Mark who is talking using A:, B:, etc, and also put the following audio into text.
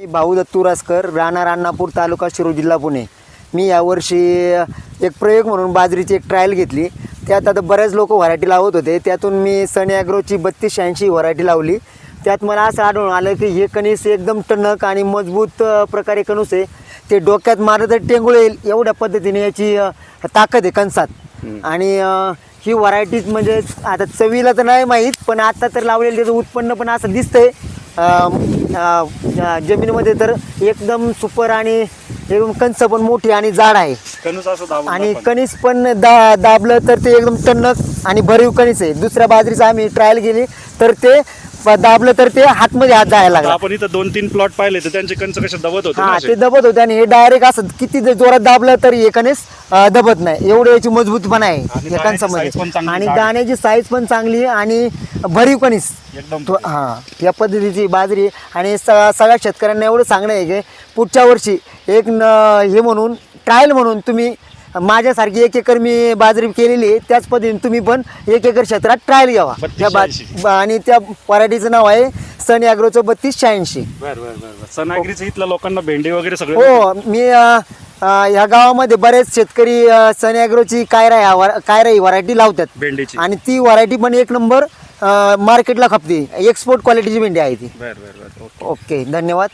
A: मी भाऊ दत्तू रासकर राहणार अण्णापूर तालुका शिरूर जिल्हा पुणे. मी यावर्षी एक प्रयोग म्हणून बाजरीची एक ट्रायल घेतली. त्यात आता बऱ्याच लोक व्हरायटी लावत होते. त्यातून मी सनी ॲग्रोची बत्तीस शहाऐंशी व्हरायटी लावली. त्यात मला असं आढळून आलं की हे कणीस एकदम टणक आणि मजबूत प्रकारे कणूस आहे. ते डोक्यात मारलं तर टेंगुळ येईल एवढ्या पद्धतीने याची ताकद आहे कणसात. आणि ही व्हरायटीज म्हणजे आता चवीला तर नाही माहीत पण आता तर लावलेलं त्याचं उत्पन्न पण असं दिसतंय. जमिनीमध्ये तर एकदम सुपर आणि एकदम कंच पण मोठी आणि जाड आहे.
B: कणूस असं दाबून
A: आणि
B: दाखवा.
A: कणीस पण दा दाबलं तर ते एकदम टणक आणि भरीव कणीस आहे. दुसऱ्या बाजरीचं आम्ही ट्रायल केली तर ते दाबलं तर ते हातमध्ये हात जायला लागला
B: आपण इथं दोन तीन प्लॉट पाहिले तर त्यांचे कंच कसे दबत होते ना
A: हा
B: असे.
A: ते दबत होते आणि हे डायरेक्ट असं किती जर जोरात दाबलं तरी अ, दबत नाही एवढं याची मजबूतपणा आहे
B: दाण्याची size पण चांगली
A: आणि
B: आहे.
A: दाण्याची साईज पण चांगली आहे आणि भरीव
B: एकदम
A: तो हा या पद्धतीची बाजरी आहे. आणि स सगळ्या शेतकऱ्यांना एवढं सांगणं आहे की पुढच्या वर्षी एक न हे म्हणून ट्रायल म्हणून तुम्ही माझ्यासारखी एक एकर मी बाजरी केलेली आहे. त्याच पद्धतीने तुम्ही पण एक एकर क्षेत्रात ट्रायल घ्यावा. त्या बा आणि त्या पराठीचं नाव आहे सन ॲग्रोचं बत्तीस शहाऐंशी.
B: बर बर बर बर. सनागिरीचं इथल्या लोकांना भेंडी वगैरे सगळे
A: हो मी अ, अ, ह्या गावामध्ये बरेच शेतकरी अ, सन ॲग्रोची कायरा ह्या वर- कायरा ही व्हरायटी लावतात.
B: भेंडीची.
A: आणि ती व्हरायटी पण एक नंबर मार्केटला खपते. एक्सपोर्ट क्वालिटीची भेंडी आहे ती.
B: बर बर बर. ओके.
A: ओके धन्यवाद.